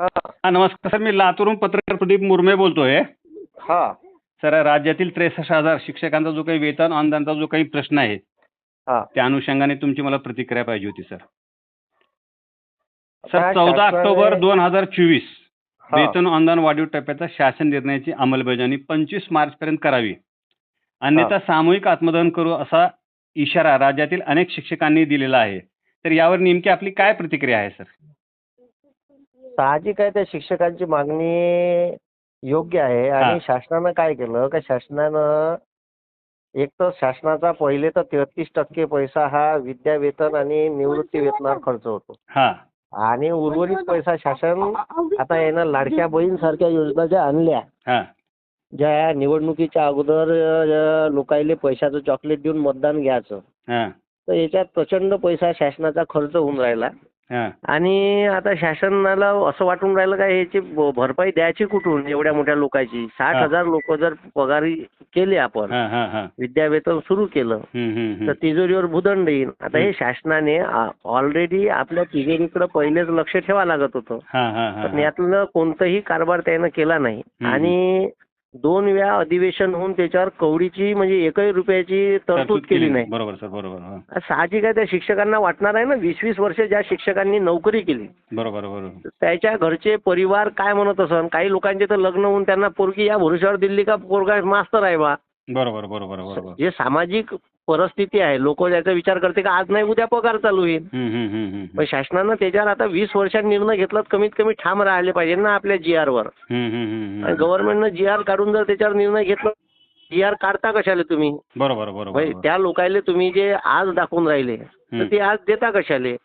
हा नमस्कार सर मी लातूरून पत्रकार प्रदीप मुरमे बोलतोय. हा. सर राज्यातील त्रेसष्ट हजार शिक्षकांचा जो काही वेतन अनुदानचा जो काही प्रश्न आहे हा. त्या अनुषंगाने तुमची मला प्रतिक्रिया पाहिजे होती सर. सर चौदा ऑक्टोबर दोन हजार चोवीस हा. वेतन अनुदान वाढीव टप्प्याचा शासन निर्णयाची अंमलबजावणी पंचवीस मार्च पर्यंत करावी. अन्यथा सामूहिक आत्मदहन करू असा इशारा राज्यातील अनेक शिक्षकांनी दिलेला आहे. तर यावर नेमकी आपली काय प्रतिक्रिया आहे सर? साहजिक आहे त्या शिक्षकांची मागणी योग्य आहे. आणि शासनानं काय केलं? का शासनानं एक तर शासनाचा पहिले तर तेहतीस टक्के पैसा हा विद्यावेतन आणि निवृत्ती वेतनावर खर्च होतो. हा. आणि उर्वरित पैसा शासन आता यानं लाडक्या बहीण सारख्या योजना ज्या आणल्या हा. ज्या निवडणुकीच्या अगोदर लोकायले पैशाचं चॉकलेट देऊन मतदान घ्यायचं. हा. तर याच्यात प्रचंड पैसा शासनाचा खर्च होऊन राहिला. आणि आता शासनाला असं वाटून राहिलं का याची भरपाई द्यायची कुठून एवढ्या मोठ्या लोकांची? साठ. हजार लोक जर पगारी केले आपण विद्यावेतन सुरू केलं तर. तिजोरीवर भुदंड येईल आता हे शासनाने ऑलरेडी आपल्या तिजोरीकडे पहिलेच लक्ष ठेवा लागत होतं. पण यातलं कोणताही कारभार त्यानं केला नाही. आणि दोन वेळा अधिवेशन होऊन त्याच्यावर कवडीची म्हणजे एकही रुपयाची तरतूद केली नाही. बरोबर सर बरोबर. साहजिक आहे त्या शिक्षकांना वाटणार आहे ना वीस वीस वर्ष ज्या शिक्षकांनी नोकरी केली. बरोबर बरोबर. त्याच्या घरचे परिवार काय म्हणत असन? काही लोकांचे तर लग्न होऊन त्यांना पोरगी या भरोश्यावर दिली का? पोरगा मास्तर आहे बा. बरोबर बरोबर बरोबर जे सामाजिक परिस्थिती आहे लोक याचा विचार करते का आज नाही उद्या पगार चालू होईल. पण शासनानं त्याच्यावर आता वीस वर्षात निर्णय घेतला कमीत कमी ठाम राहिले पाहिजे ना आपल्या जी वर हम्म, हम्म, आणि. गव्हर्नमेंटनं जी आर काढून जर त्याच्यावर निर्णय घेतला जी आर काढता कशाले तुम्ही बरोबर बरोबर म्हणजे बरोबर. त्या लोकायले तुम्ही जे आज दाखवून राहिले तर ते आज देता कशाले.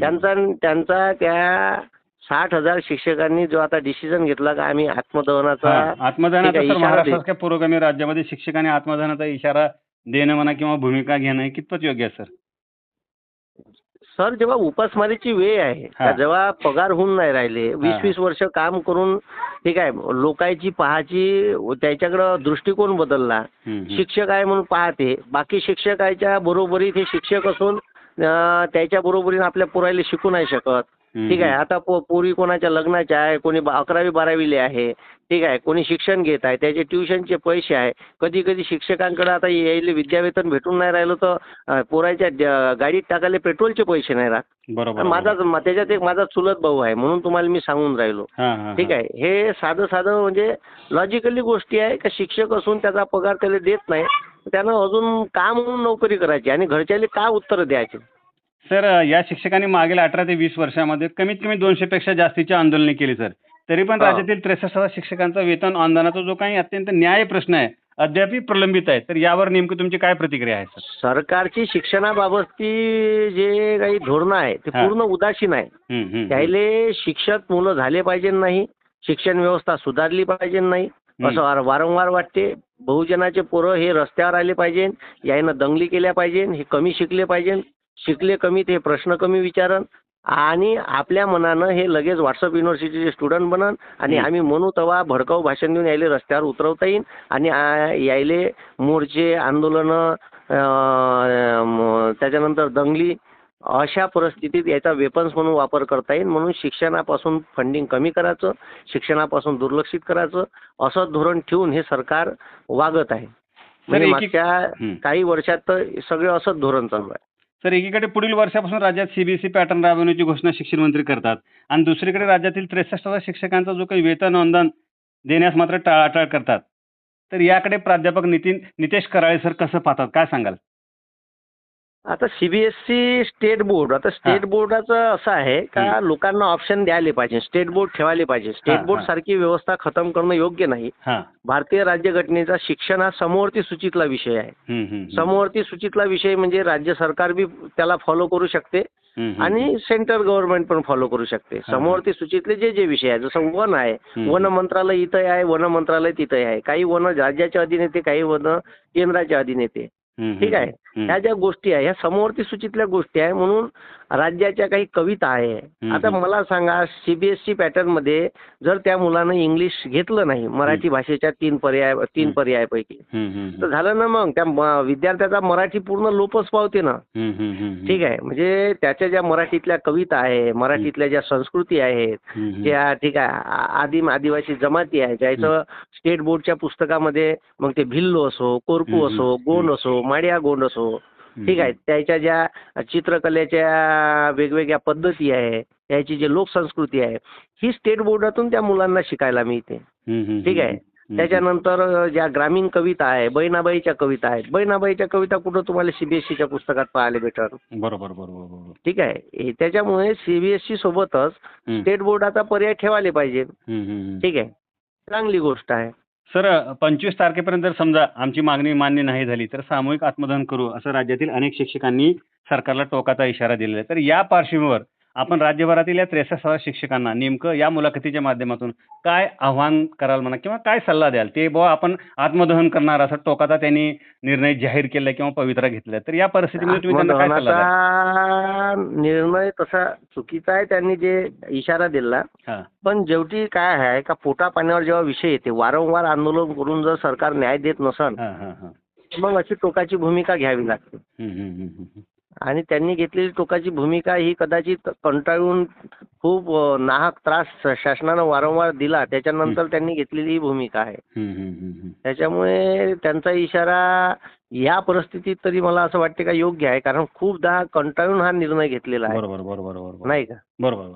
त्यांचा त्यांचा त्या साठ हजार शिक्षकांनी जो आता डिसिजन घेतला का आम्ही आत्मदहनाचा. महाराष्ट्रासारख्या पुरोगामी राज्यामध्ये शिक्षकांनी आत्मदानाचा इशारा देणं म्हणा किंवा भूमिका घेणं हे कितपत योग्य आहे सर सर जेव्हा उपासमारीची वेळ आहे. का जेव्हा पगार होऊन नाही राहिले वीस. वीस वर्ष काम करून ठीक आहे लोकांची पाहाची त्याच्याकडं दृष्टिकोन बदलला. शिक्षक आहे म्हणून पाहते बाकी शिक्षकाच्या बरोबरीत हे शिक्षक असून त्याच्या बरोबरीने आपल्या पोरायला शिकू नाही शकत ठीक आहे. आता पो पोरी कोणाच्या लग्नाच्या आहे कोणी अकरावी बारावीले आहे ठीक आहे. कोणी शिक्षण घेत आहे त्याचे ट्युशनचे पैसे आहे. कधी कधी शिक्षकांकडे आता यायले विद्यावेतन भेटून नाही राहिलं तर पोराच्या गाडीत टाकायला पेट्रोलचे पैसे नाही राहत. बरोबर माझा त्याच्यात एक माझा चुलत भाऊ आहे म्हणून तुम्हाला मी सांगून राहिलो. ठीक. आहे. हे साधं साधं म्हणजे लॉजिकली गोष्टी आहे का शिक्षक असून त्याचा पगार त्याला देत नाही. त्यानं अजून का म्हणून नोकरी करायची आणि घरच्याला काय उत्तर द्यायचे? सर या शिक्षकांनी मागील अठरा ते वीस वर्षामध्ये कमीत कमी दोनशे पेक्षा जास्तीची आंदोलने केली सर तरी पण हा. राज्यातील त्रेसष्ट हजार शिक्षकांचा वेतन अनुदानाचा जो काही अत्यंत न्याय प्रश्न आहे अद्यापही प्रलंबित आहे. तर यावर नेमकी तुमची काय प्रतिक्रिया आहे सर सरकारची शिक्षणाबाबतची जे काही धोरणं आहे ते हा. पूर्ण उदासीन आहे. त्याले शिक्षक मुलं झाले पाहिजे नाही शिक्षण व्यवस्था सुधारली पाहिजे नाही असं वार- वारंवार वाटते. बहुजनाचे पोरं हे रस्त्यावर आले पाहिजे यानं दंगली केल्या पाहिजे हे कमी शिकले पाहिजे. शिकले कमी ते प्रश्न कमी विचारन आणि आपल्या मनानं हे लगेच व्हॉट्सअप युनिव्हर्सिटीचे स्टुडंट बनन आणि. आम्ही म्हणू तेव्हा भडकाऊ भाषण देऊन यायले रस्त्यावर उतरवता येईल आणि यायले मोर्चे आंदोलनं त्याच्यानंतर दंगली अशा परिस्थितीत याचा वेपन्स म्हणून वापर करता येईल म्हणून शिक्षणापासून फंडिंग कमी करायचं शिक्षणापासून दुर्लक्षित करायचं असं धोरण ठेवून हे सरकार वागत आहे म्हणजे मागच्या. काही वर्षात तर सगळं असंच धोरण चालू आहे तर एकीकडे पुढील वर्षापासून राज्यात सीबीएसई पॅटर्न राबवण्याची घोषणा शिक्षण मंत्री करतात. आणि दुसरीकडे राज्यातील त्रेसष्ट हजार शिक्षकांचा जो काही वेतन अनुदान देण्यास मात्र टाळाटाळ करतात. तर याकडे प्राध्यापक नितीन नितेश कराळे सर कसं पाहतात? काय सांगाल? आता सीबीएसई स्टेट बोर्ड आता स्टेट. बोर्डाचं असं आहे का. लोकांना ऑप्शन द्यायला पाहिजे स्टेट बोर्ड ठेवायला पाहिजे स्टेट बोर्ड. सारखी व्यवस्था खतम करणं योग्य नाही भारतीय राज्यघटनेचा शिक्षण हा समवर्ती सूचीतला विषय आहे. समवर्ती सूचीतला विषय म्हणजे राज्य सरकार बी त्याला फॉलो करू शकते. आणि सेंट्रल गव्हर्नमेंट पण फॉलो करू शकते. समवर्ती सूचीतले जे जे विषय आहे जसं वन आहे. वन मंत्रालय इथं आहे वन मंत्रालय तिथं आहे काही वन राज्याच्या अधीन येते काही वन केंद्राच्या अधीन येते ठीक आहे. ह्या ज्या गोष्टी आहे ह्या समवर्ती सूचीतल्या गोष्टी आहे म्हणून राज्याच्या काही कविता आहे. आता. मला सांगा सीबीएसई पॅटर्नमध्ये जर त्या मुलानं इंग्लिश घेतलं नाही मराठी भाषेच्या तीन पर्याय तीन. पर्यायापैकी तर झालं ना मग त्या विद्यार्थ्याचा मराठी पूर्ण लोपच पावते ना. ठीक आहे. म्हणजे त्याच्या ज्या मराठीतल्या कविता आहे मराठीतल्या ज्या संस्कृती आहेत. ज्या ठीक आहे आदिम आदिवासी जमाती आहे ज्याचं स्टेट बोर्डच्या पुस्तकामध्ये मग ते भिल्लो असो कोरकू असो गोंड असो माडिया गोंड असो ठीक आहे. त्याच्या ज्या चित्रकलेच्या वेगवेगळ्या पद्धती आहे त्याची जी लोकसंस्कृती आहे ही स्टेट बोर्डातून त्या मुलांना शिकायला मिळते. ठीक आहे. त्याच्यानंतर ज्या ग्रामीण कविता आहे बहिणाबाईच्या कविता आहेत. बहिणाबाईच्या कविता कुठं तुम्हाला सीबीएसईच्या पुस्तकात पाहायला भेटल बरोबर बरोबर ठीक आहे. त्याच्यामुळे सीबीएसई सोबतच स्टेट बोर्डाचा पर्याय ठेवायला पाहिजे. ठीक आहे. चांगली गोष्ट आहे. सर पंचवीस तारखेपर्यंत जर समजा आमची मागणी मान्य नाही झाली तर सामूहिक आत्मदहन करू असं राज्यातील अनेक शिक्षकांनी सरकारला टोकाचा इशारा दिलेला आहे. तर या पार्श्वभूमीवर आपण राज्यभरातील या त्रेसष्ट हजार शिक्षकांना नेमकं या मुलाखतीच्या माध्यमातून काय आव्हान कराल म्हणा किंवा काय सल्ला द्याल? ते बुवा आपण आत्मदहन करणार असा टोकाचा त्यांनी निर्णय जाहीर केलाय किंवा पवित्रा घेतलाय. तर या परिस्थितीमध्ये तुम्ही त्यांना काय सल्ला द्याल? निर्णय तसा चुकीचा आहे त्यांनी जे इशारा दिला. पण शेवटी काय आहे का पोटा पाण्यावर जेव्हा विषय येते वारंवार आंदोलन करून जर सरकार न्याय देत नसल हा मग अशी टोकाची भूमिका घ्यावी लागते. आणि त्यांनी घेतलेली टोकाची भूमिका ही कदाचित कंटाळून खूप नाहक त्रास शासनानं वारंवार दिला. त्याच्यानंतर त्यांनी घेतलेली ही भूमिका आहे. त्याच्यामुळे त्यांचा इशारा या परिस्थितीत तरी मला असं वाटते का योग्य आहे. कारण खूपदा कंटाळून हा निर्णय घेतलेला आहे. बरोबर बरोबर बरोबर. नाही का? बरोबर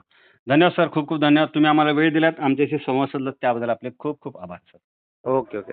धन्यवाद सर. खूप खूप धन्यवाद. तुम्ही आम्हाला वेळ दिलात. आमच्याशी संवाद साधलात त्याबद्दल आपले खूप खूप आभार सर. Okay okay.